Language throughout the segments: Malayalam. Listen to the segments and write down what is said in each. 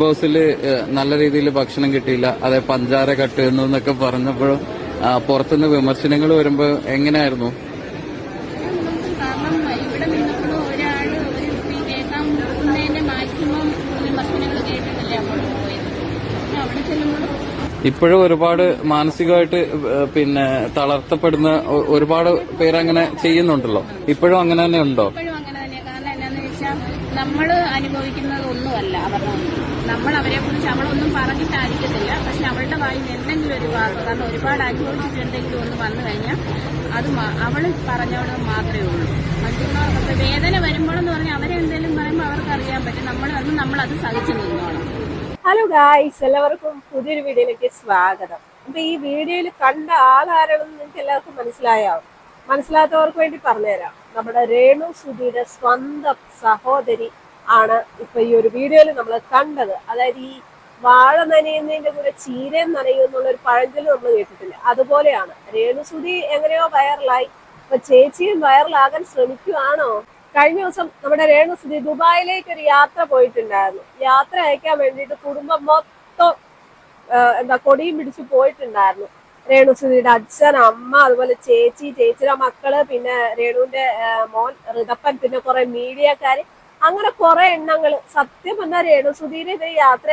ബോസിൽ നല്ല രീതിയിൽ ഭക്ഷണം കിട്ടിയില്ല. അതെ പഞ്ചാര കട്ടുന്നു എന്നൊക്കെ പറഞ്ഞപ്പോഴും പുറത്തുനിന്ന് വിമർശനങ്ങൾ വരുമ്പോൾ എങ്ങനെയായിരുന്നു? ഇപ്പോഴും ഒരുപാട് മാനസികമായിട്ട് പിന്നെ തളർത്തപ്പെടുന്ന ഒരുപാട് ഒരുപാട് പേരങ്ങനെ ചെയ്യുന്നുണ്ടല്ലോ. ഇപ്പോഴും അങ്ങനെ തന്നെ ഉണ്ടോ ഇപ്പോഴും അങ്ങനെ തന്നെയാണ് കാരണം വെച്ചാൽ നമ്മൾ അനുഭവിക്കുന്നത് ഒന്നുമല്ല അവരുടെ നമ്മൾ അവരെ കുറിച്ച് അവളൊന്നും പറഞ്ഞിട്ടായിരിക്കത്തില്ല. പക്ഷെ അവളുടെ വായിൽ എന്തെങ്കിലും ഒരു വാക്ക് കാരണം ഒരുപാട് അനുഭവിച്ചിട്ട് എന്തെങ്കിലും ഒന്ന് വന്നു കഴിഞ്ഞാൽ അത് അവൾ അവൾ മാത്രമേ ഉള്ളൂ. മറ്റുള്ളവർക്ക് വേദന വരുമ്പോഴെന്ന് പറഞ്ഞാൽ അവരെന്തെങ്കിലും പറയുമ്പോൾ അവർക്ക് അറിയാൻ പറ്റും. നമ്മൾ അന്ന് നമ്മൾ അത് സഹിച്ചു നിന്നോളാം ഹലോ ഗായ്സ് എല്ലാവർക്കും പുതിയൊരു വീഡിയോയിലേക്ക് സ്വാഗതം. അപ്പൊ ഈ വീഡിയോയിൽ കണ്ട ആളാരാണെന്ന് നിങ്ങൾക്ക് എല്ലാവർക്കും മനസ്സിലായാവും മനസ്സിലാത്തവർക്ക് വേണ്ടി പറഞ്ഞുതരാം. നമ്മുടെ രേണു സുധിയുടെ സ്വന്തം സഹോദരി ആണ് ഇപ്പൊ ഈ ഒരു വീഡിയോയിൽ നമ്മൾ കണ്ടത്. അതായത് ഈ വാഴ നനയുന്നതിന്റെ കൂടെ ചീര നനയും എന്നുള്ള ഒരു പഴഞ്ചൊല്ല് നമ്മൾ കേട്ടിട്ടില്ല. അതുപോലെയാണ് രേണു സുധി എങ്ങനെയോ വൈറലായി. അപ്പൊ ചേച്ചിയും വൈറലാകാൻ ശ്രമിക്കുവാണോ? കഴിഞ്ഞ ദിവസം നമ്മുടെ രേണു സുധി ദുബായിലേക്ക് ഒരു യാത്ര പോയിട്ടുണ്ടായിരുന്നു. യാത്ര അയക്കാൻ വേണ്ടിയിട്ട് കുടുംബം മൊത്തം എന്താ കൊടിയും പിടിച്ച് പോയിട്ടുണ്ടായിരുന്നു. രേണുസുതിയുടെ അച്ഛൻ അമ്മ അതുപോലെ ചേച്ചി ചേച്ചിയുടെ മക്കൾ പിന്നെ രേണുവിന്റെ മോൻ ഋതപ്പൻ പിന്നെ കുറെ മീഡിയക്കാര്. അങ്ങനെ കുറെ എണ്ണങ്ങൾ സത്യം പറഞ്ഞാൽ രേണുസുധീരെ ഇത് യാത്ര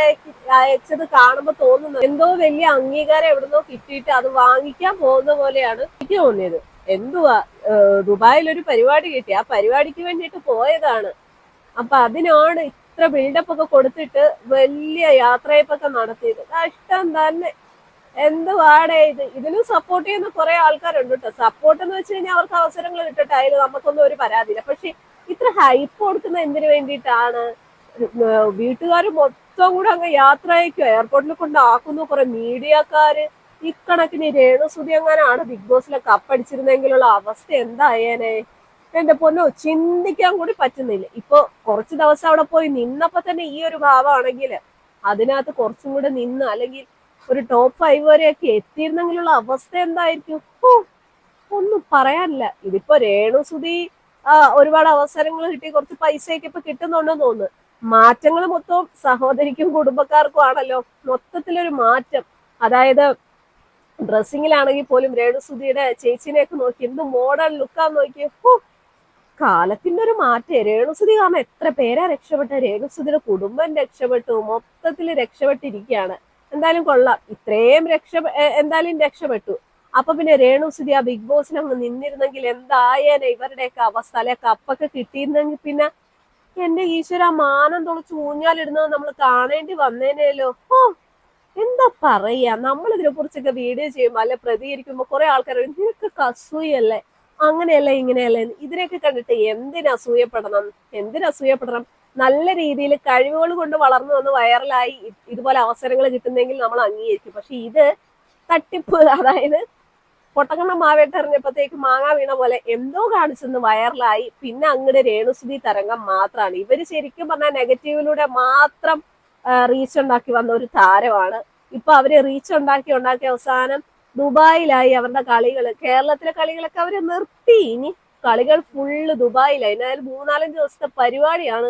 അയച്ചത് കാണുമ്പോൾ തോന്നുന്നു. എന്തോ വലിയ അംഗീകാരം എവിടുന്നോ കിട്ടിയിട്ട് അത് വാങ്ങിക്കാൻ പോകുന്ന പോലെയാണ് എനിക്ക് തോന്നിയത്. എന്തുവാ ദുബായിൽ ഒരു പരിപാടി കിട്ടി. ആ പരിപാടിക്ക് വേണ്ടിയിട്ട് പോയതാണ്. അപ്പൊ അതിനാണ് ഇത്ര ബിൽഡപ്പ് ഒക്കെ കൊടുത്തിട്ട് വലിയ യാത്രയപ്പൊക്കെ നടത്തിയത്. കഷ്ടം തന്നെ. എന്തുവാടേ ഇത്? ഇതിനും സപ്പോർട്ട് ചെയ്യുന്ന കുറെ ആൾക്കാരുണ്ട് കേട്ടോ സപ്പോർട്ട് എന്ന് വെച്ച് കഴിഞ്ഞാൽ അവർക്ക് അവസരങ്ങൾ കിട്ടട്ടെ. അതിൽ നമുക്കൊന്നും ഒരു പരാതിയില്ല. പക്ഷെ ഇത്ര ഹൈപ്പ് കൊടുക്കുന്ന എന്തിനു വേണ്ടിയിട്ടാണ്? വീട്ടുകാർ മൊത്തം കൂടെ അങ്ങ് യാത്ര അയക്കും എയർപോർട്ടിൽ കൊണ്ടാക്കുന്നു കുറെ മീഡിയക്കാര്. ഇക്കണക്കിന് രേണുസുതി എങ്ങാനാണ് ബിഗ് ബോസിലെ കപ്പടിച്ചിരുന്നെങ്കിലുള്ള അവസ്ഥ എന്തായേനെ? എന്റെ പൊന്നോ ചിന്തിക്കാൻ കൂടി പറ്റുന്നില്ല. ഇപ്പൊ കുറച്ച് ദിവസം അവിടെ പോയി നിന്നപ്പോ തന്നെ ഈ ഒരു ഭാവമാണെങ്കിൽ അതിനകത്ത് കുറച്ചും കൂടെ നിന്ന് അല്ലെങ്കിൽ ഒരു ടോപ്പ് ഫൈവ് വരെയൊക്കെ എത്തിയിരുന്നെങ്കിലുള്ള അവസ്ഥ എന്തായിരിക്കും? ഓ ഒന്നും പറയാനില്ല. ഇതിപ്പോ രേണുസുതി ഒരുപാട് അവസരങ്ങൾ കിട്ടി. കുറച്ച് പൈസയൊക്കെ ഇപ്പൊ കിട്ടുന്നുണ്ടെന്ന് തോന്നുന്നു. മാറ്റങ്ങൾ മൊത്തം സഹോദരിക്കും കുടുംബക്കാർക്കും ആണല്ലോ മൊത്തത്തിലൊരു മാറ്റം. അതായത് ഡ്രസ്സിങ്ങിലാണെങ്കിൽ പോലും രേണുസുതിയുടെ ചേച്ചിനെയൊക്കെ നോക്കി എന്ത് മോഡേൺ ലുക്കാന്ന് നോക്കി. ഓ കാലത്തിന്റെ ഒരു മാറ്റേ. രേണുസുതി കാരണം എത്ര പേരാ രക്ഷപ്പെട്ട? രേണുസുതിയുടെ കുടുംബം രക്ഷപ്പെട്ടു. മൊത്തത്തിൽ രക്ഷപ്പെട്ടിരിക്കുകയാണ്. എന്തായാലും കൊള്ളാം. ഇത്രയും രക്ഷ എന്തായാലും രക്ഷപ്പെട്ടു. അപ്പൊ പിന്നെ രേണു സുധി ആ ബിഗ് ബോസിന് അങ്ങ് നിന്നിരുന്നെങ്കിൽ എന്തായേനെ ഇവരുടെയൊക്കെ അവസ്ഥ അല്ലെ കപ്പൊക്കെ കിട്ടിയിരുന്നെങ്കിൽ പിന്നെ എന്റെ ഈശ്വര മാനം തുളച്ച് ഊഞ്ഞാലിടുന്നത് നമ്മൾ കാണേണ്ടി വന്നേനേലോ? ഓ എന്താ പറയാ? നമ്മൾ ഇതിനെ കുറിച്ചൊക്കെ വീഡിയോ ചെയ്യുമ്പോൾ അല്ലെ പ്രതികരിക്കുമ്പോ കുറെ ആൾക്കാർ നിനക്കൊക്കെ നിനക്ക് അസൂയല്ലേ അങ്ങനെയല്ല ഇങ്ങനെയല്ലേ? എന്ന്." ഇതിനെയൊക്കെ കണ്ടിട്ട് എന്തിനസൂയപ്പെടണം എന്തിനസൂയപ്പെടണം നല്ല രീതിയിൽ കഴിവുകൾ കൊണ്ട് വളർന്നു വന്ന് വൈറലായി ഇതുപോലെ അവസരങ്ങൾ കിട്ടുന്നെങ്കിൽ നമ്മൾ അംഗീകരിക്കും. പക്ഷെ ഇത് തട്ടിപ്പ് അതായത് പൊട്ടക്കണ്ണ മാവേട്ടെറിഞ്ഞപ്പോഴത്തേക്ക് മാങ്ങ വീണ പോലെ എന്തോ കാണിച്ചെന്ന് വൈറലായി. പിന്നെ അങ്ങടെ രേണുസുതി തരംഗം മാത്രമാണ് ഇവർ ശരിക്കും പറഞ്ഞാൽ നെഗറ്റീവിലൂടെ മാത്രം റീച്ച് ഉണ്ടാക്കി വന്ന ഒരു താരമാണ്. ഇപ്പൊ അവർ റീച്ച് ഉണ്ടാക്കി ഉണ്ടാക്കി അവസാനം ദുബായിലായി അവരുടെ കളികൾ കേരളത്തിലെ കളികളൊക്കെ അവർ നിർത്തി. ഇനി കളികൾ ഫുള്ള് ദുബായിലായി. എന്നാലും മൂന്നാലഞ്ച് ദിവസത്തെ പരിപാടിയാണ്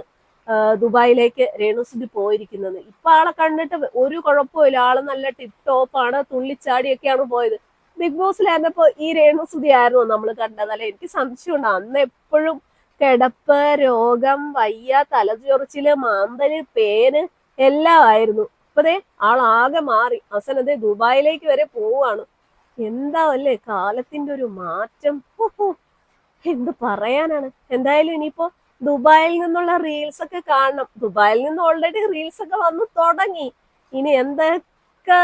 ദുബായിലേക്ക് രേണുസുതി പോയിരിക്കുന്നത്. ഇപ്പൊ ആളെ കണ്ടിട്ട് ഒരു കുഴപ്പമില്ല ആൾ നല്ല ടിപ് ടോപ്പാണ് തുള്ളിച്ചാടിയൊക്കെയാണ് പോയത്. ബിഗ് ബോസിലായിരുന്നപ്പോ ഈ രേണുസുതി ആയിരുന്നു നമ്മൾ കണ്ടത്? അല്ലെ എനിക്ക് സംശയമുണ്ട്. അന്ന് എപ്പോഴും കിടപ്പ് രോഗം വയ്യ തലചൊറിച്ചിൽ മാന്തൽ പേന് എല്ലാം ആയിരുന്നു. ഇപ്പതേ ആകെ മാറി. അവസാനത്തെ ദുബായിലേക്ക് വരെ പോവാണ് എന്താ അല്ലേ കാലത്തിന്റെ ഒരു മാറ്റം. എന്ത് പറയാനാണ്? എന്തായാലും ഇനിയിപ്പോ ദുബായിൽ നിന്നുള്ള റീൽസ് ഒക്കെ കാണണം. ദുബായിൽ നിന്ന് ഓൾറെഡി റീൽസ് ഒക്കെ വന്നു തുടങ്ങി. ഇനി എന്തൊക്കെ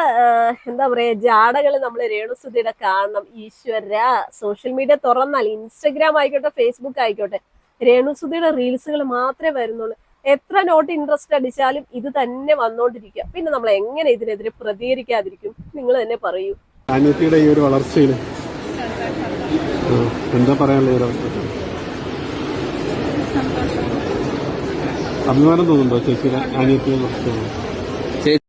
എന്താ പറയാ ജാടകൾ നമ്മൾ രേണുസുതിയുടെ കാണണം. ഈശ്വര സോഷ്യൽ മീഡിയ തുറന്നാൽ ഇൻസ്റ്റഗ്രാം ആയിക്കോട്ടെ ഫേസ്ബുക്ക് ആയിക്കോട്ടെ രേണുസുതിയുടെ റീൽസുകൾ മാത്രമേ വരുന്നുള്ളൂ. എത്ര നോട്ട് ഇൻട്രസ്റ്റ് അടിച്ചാലും ഇത് തന്നെ വന്നോണ്ടിരിക്കുക. പിന്നെ നമ്മൾ എങ്ങനെ ഇതിനെതിരെ പ്രതികരിക്കാതിരിക്കും? നിങ്ങൾ തന്നെ പറയൂ. അനിയത്തിയുടെ ഈ ഒരു വളർച്ചയിൽ എന്താ പറയാനുള്ള ഈ ഒരു അവസ്ഥ സന്തോഷം അഭിമാനം തോന്നുന്നുണ്ടോ ചേച്ചിയുടെ അനിയത്തിയെ കുറിച്ച്